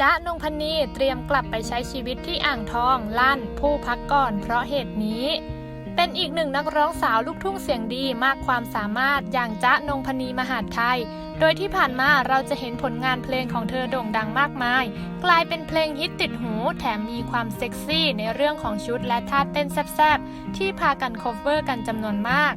จ๊ะนงพนีเตรียมกลับไปใช้ชีวิตที่อ่างทองลั่นผู้พักก่อนเพราะเหตุนี้ เป็นอีกหนึ่งนักร้องสาวลูกทุ่งเสียงดีมากความสามารถอย่างจ๊ะนงพนีมหาดไทย โดยที่ผ่านมาเราจะเห็นผลงานเพลงของเธอโด่งดังมากมาย กลายเป็นเพลงฮิตติดหู แถมมีความเซ็กซี่ในเรื่องของชุดและท่าเต้นแซ่บๆ ที่พากัน cover กันจำนวนมาก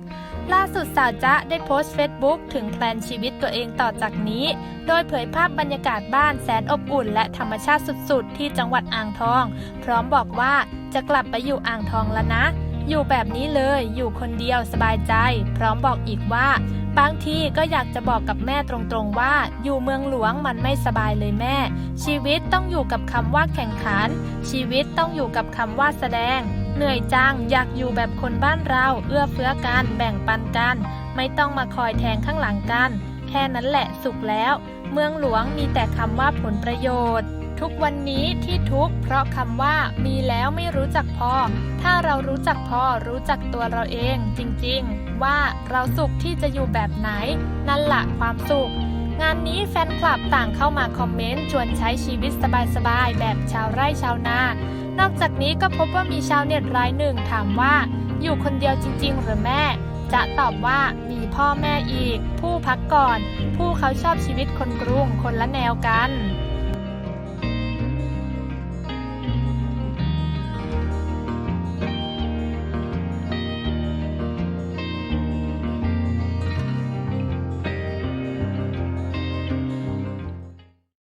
ล่าสุดสาวจ๊ะได้โพสต์เฟซบุ๊กถึงแพลนชีวิตตัวเองต่อจากนี้ โดยเผยภาพบรรยากาศบ้านแสนอบอุ่น และธรรมชาติสุดๆ ที่จังหวัดอ่างทอง พร้อมบอกว่าจะกลับไปอยู่อ่างทองแล้วนะ อยู่แบบนี้เลยอยู่คนเดียวสบายใจ พร้อมบอกอีกว่า บางทีก็อยากจะบอกกับแม่ตรงๆว่า อยู่เมืองหลวงมันไม่สบายเลยแม่ ชีวิตต้องอยู่กับคำว่าแข่งขัน ชีวิตต้องอยู่กับคำว่าแสดง เหนื่อยจังอยากอยู่แบบคนบ้านเรา เอื้อเฟื้อกันแบ่งปันกัน ไม่ต้องมาคอยแทงข้างหลังกัน แค่นั้นแหละสุขแล้ว เมืองหลวงมีแต่คำว่าผลประโยชน์ ทุกวันนี้ที่ทุกเพราะคำว่ามีแล้วไม่รู้จักพอ ถ้าเรารู้จักพอรู้จักตัวเราเอง จริงๆ ว่าเราสุขที่จะอยู่แบบไหน นั่นละความสุข งานนี้แฟนคลับต่างเข้ามาคอมเมนต์ชวนใช้ชีวิตสบายๆ แบบชาวไร่ชาวนานอกจากนี้ก็พบว่ามีชาวเน็ตรายหนึ่งถามว่า อยู่คนเดียวจริง ๆ หรือแม่ จะตอบว่ามีพ่อแม่อีก ผู้พักก่อน ผู้เขาชอบชีวิตคนกรุงคนละแนวกัน